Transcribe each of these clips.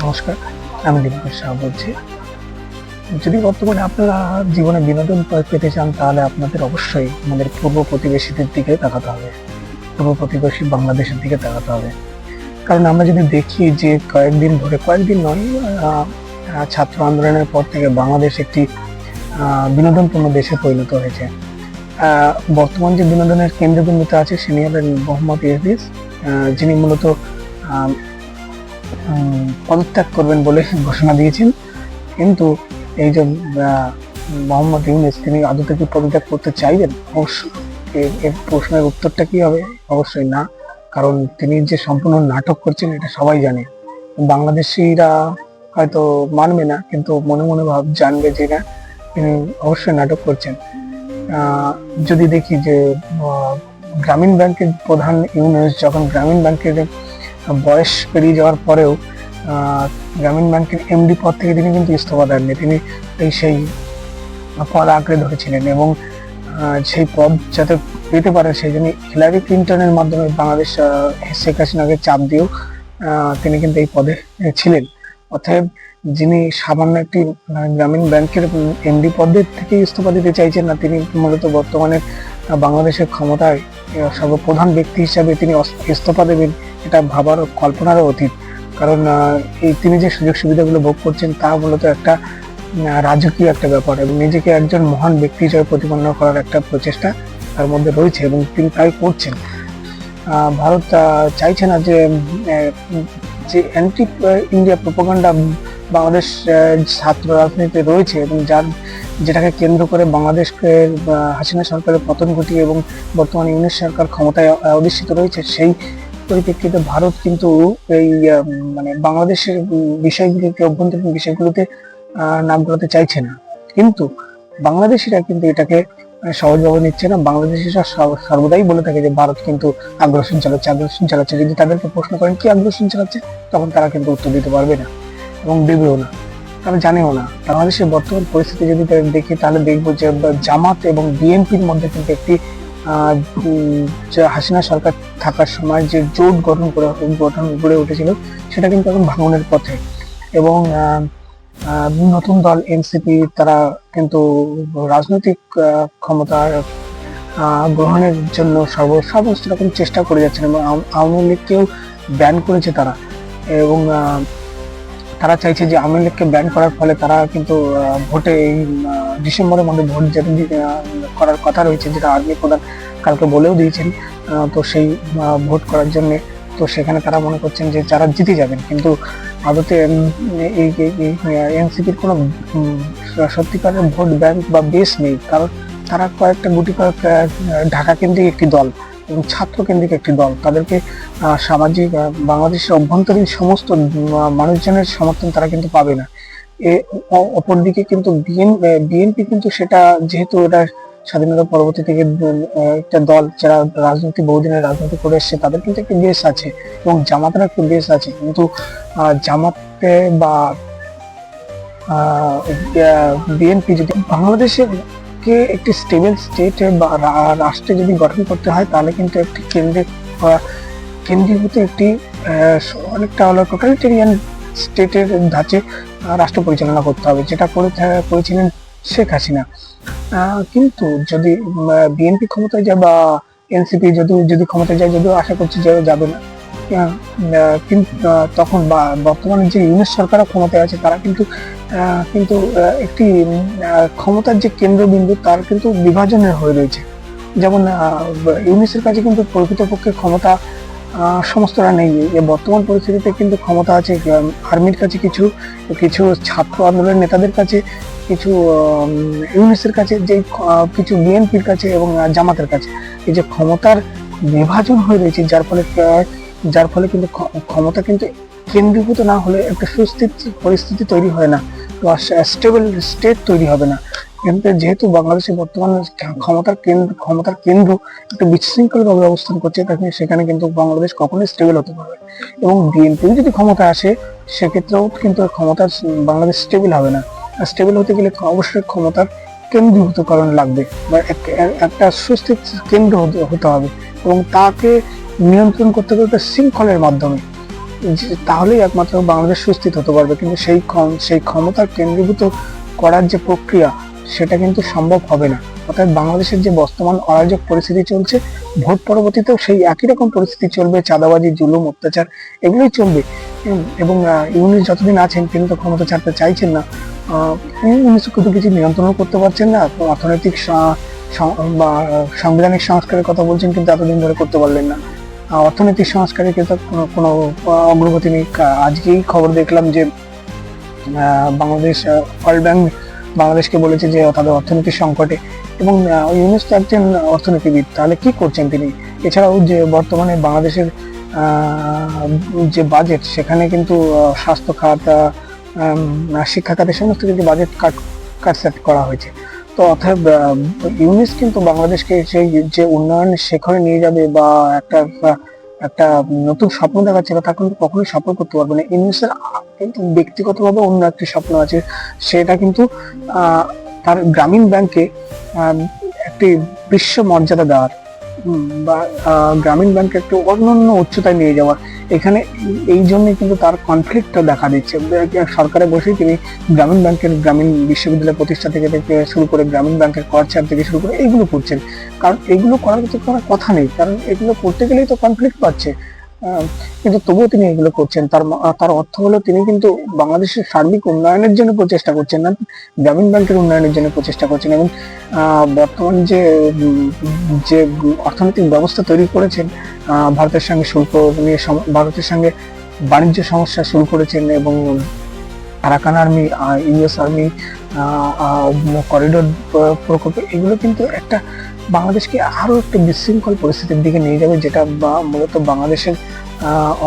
নমস্কার, আমি দীপকের শাহ বলছি। যদি বর্তমানে আপনারা জীবনে বিনোদন পেতে চান, তাহলে আপনাদের অবশ্যই আমাদের পূর্ব প্রতিবেশীদের দিকে তাকাতে হবে। পূর্ব প্রতিবেশী বাংলাদেশের দিকে তাকাতে হবে। কারণ আমরা যদি দেখি যে কয়েকদিন ধরে, কয়েকদিন নয় ছাত্র আন্দোলনের পর থেকে বাংলাদেশ একটি বিনোদনপূর্ণ দেশে পরিণত হয়েছে। বর্তমান যে বিনোদনের কেন্দ্রবিন্দুতে আছে হলেন মোহাম্মদ ইউনিস যিনি মূলত পদত্যাগ করবেন বলে ঘোষণা দিয়েছেন। কিন্তু এই যে মোহাম্মদ ইউনিস, তিনি আদতে কি পদত্যাগ করতে চাইবেন? অবশ্যই এর- প্রশ্নের উত্তরটা কি হবে? অবশ্যই না। কারণ তিনি যে সম্পূর্ণ নাটক করছেন, এটা সবাই জানে। বাংলাদেশিরা হয়তো মানবে না, কিন্তু মনে মনে ভাব, জানবে যে না, তিনি অবশ্যই নাটক করছেন। যদি দেখি যে গ্রামীণ ব্যাংকের প্রধান ইউনিস, যখন গ্রামীণ ব্যাংকের বয়স পেরিয়ে যাওয়ার পরেও গ্রামীণ ব্যাংকের এমডি পদ থেকে তিনি কিন্তু ইস্তফা দেননি। তিনি এই সেই পদ আঁকড়ে ধরেছিলেন এবং সেই পদ যাতে পেতে পারে সেই জন্য হিলারি ক্লিন্টনের মাধ্যমে বাংলাদেশ শেখ হাসিনাকে চাপ দিয়েও তিনি কিন্তু এই পদে ছিলেন। অতএব যিনি সামান্য একটি গ্রামীণ ব্যাংকের এমডি পদের থেকে ইস্তফা দিতে চাইছেন না, তিনি মূলত বর্তমানে বাংলাদেশের ক্ষমতায় সর্বপ্রধান ব্যক্তি হিসাবে তিনি ইস্তফা দেবেন। এটা ভাবার কল্পনারও অতীত। কারণ এই তিনি যে সুযোগ সুবিধাগুলো ভোগ করছেন তা মূলত একটা রাজকীয় একটা ব্যাপার এবং নিজেকে একজন মহান ব্যক্তি হিসেবে প্রতিপন্ন করার একটা প্রচেষ্টা তার মধ্যে রয়েছে এবং তিনি তাই করছেন। ভারত চাইছে না যে যে অ্যান্টি ইন্ডিয়া প্রোপাগান্ডা বাংলাদেশ ছাত্র রাজনীতিতে রয়েছে এবং যার, যেটাকে কেন্দ্র করে বাংলাদেশকে হাসিনা সরকারের পতন ঘটিয়ে এবং বর্তমানে ইউনিশ সরকার ক্ষমতায় অধিষ্ঠিত রয়েছে, সেই পরিপ্রেক্ষিতে ভারত কিন্তু এই মানে বাংলাদেশের বিষয়গুলিকে, অভ্যন্তরীণ বিষয়গুলোতে নাক গলাতে চাইছে না। কিন্তু বাংলাদেশিরা কিন্তু এটাকে সহজভাবে নিচ্ছে না। বাংলাদেশিরা সর্বদাই বলে থাকে যে ভারত কিন্তু আগ্রাসন চালাচ্ছে আগ্রাসন চালাচ্ছে যদি তাদেরকে প্রশ্ন করেন, কি আগ্রাসন চালাচ্ছে তখন তারা কিন্তু উত্তর দিতে পারবে না এবং দেবেও না। তারা জানেও না। বাংলাদেশের বর্তমান পরিস্থিতি যদি দেখি, তাহলে দেখব যে, জামাত এবং বিএনপির মধ্যে কিন্তু একটি হাসিনা সরকার থাকার সময় যে জোট গঠন করে গঠন গড়ে উঠেছিল সেটা কিন্তু এখন ভাঙনের পথে। এবং নতুন দল এনসিপি তারা কিন্তু রাজনৈতিক আহ, ক্ষমতার গ্রহণের জন্য সর্ব সমস্ত রকম চেষ্টা করে যাচ্ছেন এবং আওয়ামী লীগকেও ব্যান করেছে তারা। এবং তারা চাইছে যে আওয়ামী লীগকে ব্যান করার ফলে তারা কিন্তু ভোটে এই ডিসেম্বরের মধ্যে ভোট যেতে করার কথা রয়েছে, যেটা আর্মি প্রধান কালকে বলেও দিয়েছেন তো সেই ভোট করার জন্যে। তো সেখানে তারা মনে করছেন যে যারা জিতে যাবেন, কিন্তু আদতে এই এনসিপির কোনো সত্যিকারের ভোট ব্যাংক বা বেস নেই, কারণ তারা কয়েকটা গুটি কয়েক ঢাকা কেন্দ্রিক একটি দল। এবং ছাত্র কেন্দ্রিক একটি দল। তাদেরকে সামাজিক বাংলাদেশের অভ্যন্তরীণ সমস্ত মানুষজনের সমর্থন তারা কিন্তু পাবে না। এ অপরদিকে কিন্তু বিএনপি কিন্তু সেটা, যেহেতু এটা স্বাধীনতা পরবর্তী থেকে একটা দল, যারা রাজনীতি, বহুদিনের রাজনীতি করে এসছে, তাদের কিন্তু একটা বেশ আছে এবং জামাতের একটা বেশ আছে। কিন্তু জামাতে বা বিএনপি যদি বাংলাদেশের কে একটি স্টেবল স্টেট বা রাষ্ট্রে যদি গঠন করতে হয়, তাহলে কিন্তু একটি কেন্দ্রিক বা কেন্দ্রীভূত একটি অনেকটা হলো টোটালিটেরিয়ান স্টেটের ধাঁচে রাষ্ট্র পরিচালনা করতে হবে, যেটা করে করেছিলেন শেখ হাসিনা। কিন্তু যদি বিএনপি ক্ষমতায় যায় বা এনসিপি যদি যদি ক্ষমতায় যায়, যদিও আশা করছি যে যাবে না। তখন বা বর্তমানে যে ইউনিট সরকারও ক্ষমতায় আছে, তারা কিন্তু কিন্তু একটি ক্ষমতার যে কেন্দ্রবিন্দু, তার কিন্তু বিভাজনের হয়ে রয়েছে। যেমন ইউনিসের কাছে কিন্তু প্রকৃতপক্ষে ক্ষমতা সমস্তরা নেই। বর্তমান পরিস্থিতিতে কিন্তু ক্ষমতা আছে আর্মির কাছে কিছু কিছু ছাত্র আন্দোলনের নেতাদের কাছে, কিছু ইউনিসের কাছে যে কিছু বিএনপির কাছে এবং জামাতের কাছে। এই যে ক্ষমতার বিভাজন হয়ে রয়েছে, যার ফলে যার ফলে কিন্তু ক্ষ- ক্ষমতা কিন্তু কেন্দ্রীভূত না হলে একটা সুস্থির পরিস্থিতি তৈরি হয় না বা স্টেবল স্টেট তৈরি হবে না। কিন্তু যেহেতু বাংলাদেশে বর্তমানে ক্ষমতার কেন্দ্র ক্ষমতার কেন্দ্র একটু বিশৃঙ্খলভাবে অবস্থান করছে তাকে সেখানে কিন্তু বাংলাদেশ কখনোই স্টেবল হতে পারবে। এবং বিএনপি যদি ক্ষমতা আসে, সেক্ষেত্রেও কিন্তু ক্ষমতা বাংলাদেশ স্টেবল হবে না। স্টেবল হতে গেলে অবশ্যই ক্ষমতার কেন্দ্রীভূতকরণ লাগবে বা এক- এক- একটা সুস্থির কেন্দ্র হতে হবে। এবং তাকে নিয়ন্ত্রণ করতে একটা শৃঙ্খলের মাধ্যমে। তাহলেই একমাত্র বাংলাদেশ সুস্থিত হতে পারবে। কিন্তু সেই সেই ক্ষমতা কেন্দ্রীভূত করার যে প্রক্রিয়া সেটা কিন্তু সম্ভব হবে না। অর্থাৎ বাংলাদেশের যে বর্তমান অরাজক পরিস্থিতি চলছে ভোট পরবর্তীতেও সেই একই রকম পরিস্থিতি চলবে চাঁদাবাজি জুলুম অত্যাচার এগুলোই চলবে। এবং ইউনিস যতদিন আছেন তিনি তো ক্ষমতা ছাড়তে চাইছেন না। আহ, ইউনিস কিন্তু কিছু নিয়ন্ত্রণও করতে পারছেন না। অর্থনৈতিক বা সাংবিধানিক সংস্কারের কথা বলছেন কিন্তু এতদিন ধরে করতে পারলেন না। অর্থনৈতিক সংস্কারের কিন্তু কোনো অগ্রগতি নেই। আজকেই খবর দেখলাম যে বাংলাদেশ ওয়ার্ল্ড ব্যাংক বাংলাদেশকে বলেছে যে, তাদের অর্থনৈতিক সংকটে এবং ইউনুস তো একজন অর্থনীতিবিদ, তাহলে কি করছেন তিনি? এছাড়াও যে বর্তমানে বাংলাদেশের যে বাজেট সেখানে কিন্তু স্বাস্থ্য খাত শিক্ষা খাতের সমস্ত কিছু বাজেট কাট কাটসেট করা হয়েছে। তো অর্থাৎ ইউনিস কিন্তু বাংলাদেশকে সেই যে উন্নয়ন শেখরে নিয়ে যাবে বা একটা একটা নতুন স্বপ্ন দেখাচ্ছে বা তা কিন্তু কখনোই সফল করতে পারবে না। ইউনিসের কিন্তু ব্যক্তিগতভাবে অন্য একটি স্বপ্ন আছে, সেটা কিন্তু তার গ্রামীণ ব্যাংকে একটি বিশ্ব মর্যাদা দেওয়ার। গ্রামীণ ব্যাংকে একটু অন্য অন্য উচ্চতায় নিয়ে যাওয়া। এখানে এই জন্য কিন্তু তার কনফ্লিক্টটা দেখা দিচ্ছে। সরকারে বসেই তিনি গ্রামীণ ব্যাংকের গ্রামীণ বিশ্ববিদ্যালয় প্রতিষ্ঠা থেকে থেকে শুরু করে গ্রামীণ ব্যাংকের কর্চার থেকে শুরু করে এইগুলো করছেন। কারণ এগুলো করার তো কোনো কথা নেই। কারণ এগুলো করতে গেলেই তো কনফ্লিক্ট পাচ্ছে। কিন্তু তবুও তিনি এগুলো করছেন। তার তার অর্থ হলো তিনি কিন্তু বাংলাদেশের সার্বিক উন্নয়নের জন্য প্রচেষ্টা করছেন না, গ্রামীণ ব্যাংকের উন্নয়নের জন্য প্রচেষ্টা করছেন এবং বর্তমান যে যে অর্থনৈতিক ব্যবস্থা তৈরি করেছেন ভারতের সঙ্গে শুল্ক নিয়ে ভারতের সঙ্গে বাণিজ্য সমস্যা শুরু করেছেন এবং Arakan army US army corridor প্রকল্প, এগুলো কিন্তু একটা বাংলাদেশকে আরও একটা বিশৃঙ্খল পরিস্থিতির দিকে নিয়ে যাবে, যেটা বা মূলত বাংলাদেশের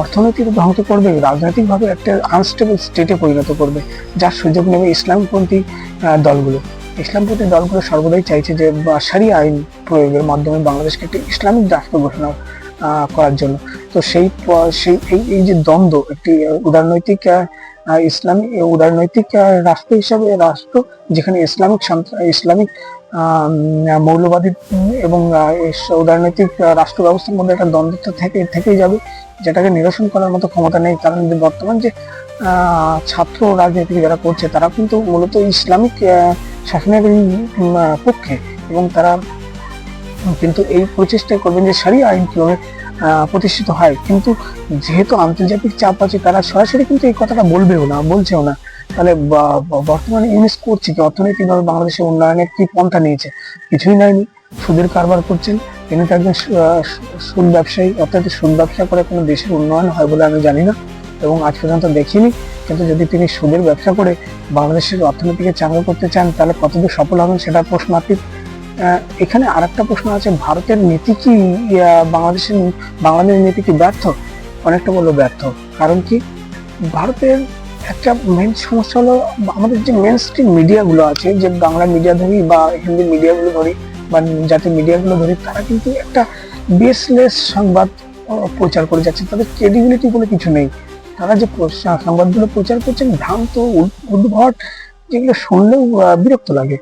অর্থনৈতিক অর্থনীতি তো ধ্বংস করবে, রাজনৈতিকভাবে একটা আনস্টেবল স্টেটে পরিণত করবে, যার সুযোগ নেবে ইসলামপন্থী দলগুলো। ইসলামপন্থী দলগুলো সর্বদাই চাইছে যে সারি আইন প্রয়োগের মাধ্যমে বাংলাদেশকে একটি ইসলামিক রাষ্ট্র ঘোষণা করার জন্য। তো সেই সেই, এই যে দ্বন্দ্ব, একটি উদারনৈতিক ইসলামিক উদারনৈতিক রাষ্ট্র হিসাবে, রাষ্ট্র যেখানে ইসলামিক ইসলামিক মৌলবাদী এবং উদারনৈতিক রাষ্ট্র ব্যবস্থার মধ্যে একটা দ্বন্দ্ব থেকে, থেকেই যাবে, যেটাকে নিরসন করার মতো ক্ষমতা নেই, কারণ বর্তমান যে ছাত্র রাজনীতি যারা করছে, তারা কিন্তু মূলত ইসলামিক শাসনের পক্ষে এবং তারা কিন্তু এই প্রচেষ্টা করবেন যে সারি আইন কীভাবে প্রতিষ্ঠিত হয়। কিন্তু যেহেতু আন্তর্জাতিক চাপ আছে, তারা সরাসরি কিন্তু এই কথাটা বলবেও না, বলছেও না। তাহলে বর্তমানে ইউনিস করছে কি? অর্থনৈতিকভাবে বাংলাদেশের উন্নয়নের কি পন্থা নিয়েছে? কিছুই নেয়নি। সুদের কারবার করছেন। তিনি তো একজন সুদ ব্যবসায়ী। অর্থাৎ সুদ ব্যবসা করে কোনো দেশের উন্নয়ন হয় বলে আমি জানি না। এবং আজ পর্যন্ত দেখিনি। কিন্তু যদি তিনি সুদের ব্যবসা করে বাংলাদেশের অর্থনীতিকে চাঙ্গা করতে চান, তাহলে কতদূর সফল হবেন সেটা প্রশ্নাতীত এখানে আরেকটা প্রশ্ন আছে, ভারতের নীতি কি বাংলাদেশের বাংলাদেশের নীতি কি ব্যর্থ? অনেকটা বলল ব্যর্থ। কারণ কি? ভারতের একটা মেন সমস্যা হলো, আমাদের যে মেন স্ট্রিম মিডিয়াগুলো আছে, যে বাংলা মিডিয়া ধরি বা হিন্দি মিডিয়াগুলো ধরি বা জাতীয় মিডিয়াগুলো ধরি, তারা কিন্তু একটা বেসলেস সংবাদ প্রচার করে যাচ্ছে। তাদের ক্রেডিবিলিটি বলে কিছু নেই। তারা যে সংবাদগুলো প্রচার করছেন, ভ্রান্ত, উদ- উদ্ভট, যেগুলো শুনলেও বিরক্ত লাগে।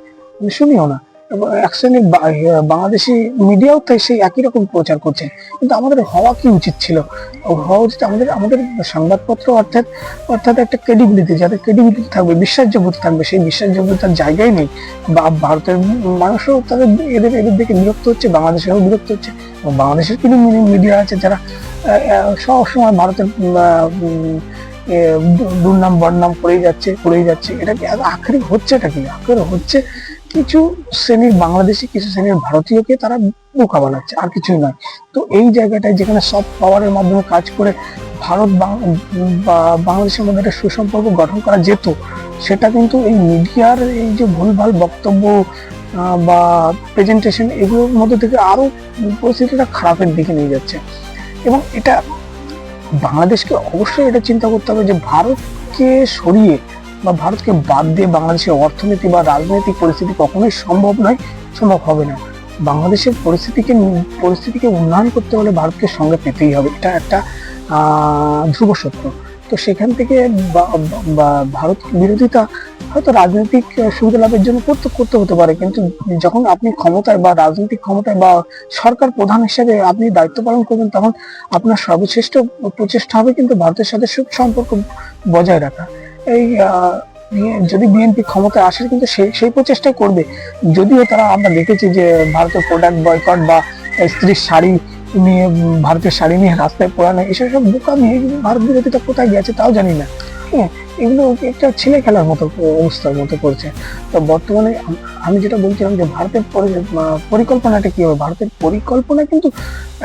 শুনিও না। এক শ্রেণির বাংলাদেশি মিডিয়াও তাই সেই একই রকম প্রচার করছে। কিন্তু আমাদের হওয়া কি উচিত ছিল? হওয়া উচিত আমাদের আমাদের সংবাদপত্র অর্থাৎ অর্থাৎ একটা ক্রেডিবিলিটি যাতে ক্রেডিবিলিটি থাকবে, বিশ্বাসযোগ্যতা থাকবে, সেই বিশ্বাসযোগ্যতার জায়গায় নেই। বা ভারতের মানুষও তাদের এদের এদের দিকে বিরক্ত হচ্ছে, বাংলাদেশেরও বিরক্ত হচ্ছে। এবং বাংলাদেশের কিছু মিডিয়া আছে যারা সবসময় ভারতের দুর্নাম বদনাম করেই যাচ্ছে করেই যাচ্ছে। এটা কি আখেরি হচ্ছে এটা কি? আখের হচ্ছে কিছু শ্রেণির বাংলাদেশি, কিছু শ্রেণির ভারতীয়কে তারা বোকা বানাচ্ছে, আর কিছুই নয়। তো এই জায়গাটায় যেখানে সব পাওয়ারের মাধ্যমে কাজ করে ভারত বাংলাদেশের মধ্যে একটা সুসম্পর্ক গঠন করা যেত, সেটা কিন্তু এই মিডিয়ার এই যে ভুলভাল বক্তব্য বা প্রেজেন্টেশন এগুলোর মধ্যে থেকে আরও পরিস্থিতিটা খারাপের দিকে নিয়ে যাচ্ছে। এবং এটা বাংলাদেশকে অবশ্যই এটা চিন্তা করতে হবে যে ভারতকে সরিয়ে বা ভারতকে বাদ দিয়ে বাংলাদেশের অর্থনীতি বা রাজনৈতিক পরিস্থিতি কখনোই সম্ভব নয়, সম্ভব হবে না। বাংলাদেশের পরিস্থিতিকে পরিস্থিতিকে উন্নয়ন করতে হলে ভারতকে সঙ্গে পেতেই হবে। এটা একটা ধ্রুব সত্য। তো সেখান থেকে ভারত বিরোধিতা হয়তো রাজনৈতিক সুবিধা লাভের জন্য করতে করতে হতে পারে, কিন্তু যখন আপনি ক্ষমতায় বা রাজনৈতিক ক্ষমতায় বা সরকার প্রধান হিসেবে আপনি দায়িত্ব পালন করবেন, তখন আপনার সর্বশ্রেষ্ঠ প্রচেষ্টা হবে কিন্তু ভারতের সাথে সুসম্পর্ক বজায় রাখা। এই যদি বিএনপি ক্ষমতায় আসে, কিন্তু সেই সেই প্রচেষ্টাই করবে। যদিও তারা, আমরা দেখেছি যে ভারতের প্রোডাক্ট বয়কট বা স্ত্রীর শাড়ি নিয়ে ভারতের শাড়ি নিয়ে রাস্তায় পড়ানো এসব সব এগুলো ভারত বিরোধিতা কোথায় গেছে তাও জানি না। হ্যাঁ এগুলো একটা ছেলে খেলার মতো অবস্থার মতো করছে। তো বর্তমানে আমি যেটা বলছিলাম যে ভারতের পরিকল্পনাটা কি হবে? ভারতের পরিকল্পনা কিন্তু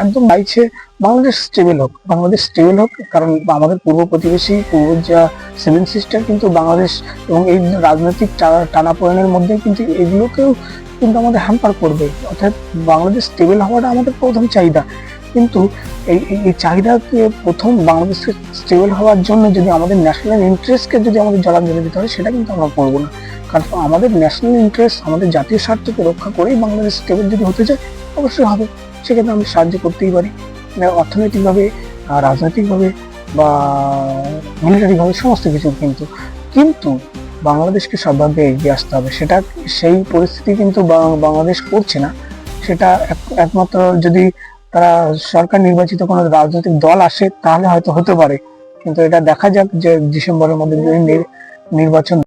একদম চাইছে বাংলাদেশ স্টেবল হোক। বাংলাদেশ স্টেবল হোক, কারণ আমাদের পূর্ব প্রতিবেশী, পূর্ব যা সেভেন সিস্টার কিন্তু বাংলাদেশ এবং এই রাজনৈতিক টানাপোড়েনের মধ্যে কিন্তু এগুলোকেও কিন্তু আমাদের হ্যাম্পার করবে। অর্থাৎ বাংলাদেশ স্টেবল হওয়াটা আমাদের প্রথম চাহিদা। কিন্তু এই, এই- চাহিদাকে প্রথম বাংলাদেশের স্টেবল হওয়ার জন্য যদি আমাদের ন্যাশনাল ইন্টারেস্টকে যদি আমাদের জলাঞ্জলি দিতে হয়, সেটা কিন্তু আমরা করব না। কারণ আমাদের ন্যাশনাল ইন্টারেস্ট আমাদের জাতীয় স্বার্থকে রক্ষা করেই বাংলাদেশ স্টেবল যদি হতে চায়, অবশ্যই হবে। সেক্ষেত্রে আমরা সাহায্য করতেই পারি। মানে অর্থনৈতিকভাবে রাজনৈতিকভাবে বা মিলিটারিভাবে সমস্ত কিছু কিন্তু। কিন্তু বাংলাদেশকে সবভাবে এগিয়ে আসতে হবে। সেটা সেই পরিস্থিতি কিন্তু বাংলাদেশ করছে না। সেটা এক- একমাত্র যদি তারা সরকার নির্বাচিত কোনো রাজনৈতিক দল আসে, তাহলে হয়তো হতে পারে। কিন্তু এটা দেখা যাক যে ডিসেম্বরের মধ্যে নির্বাচন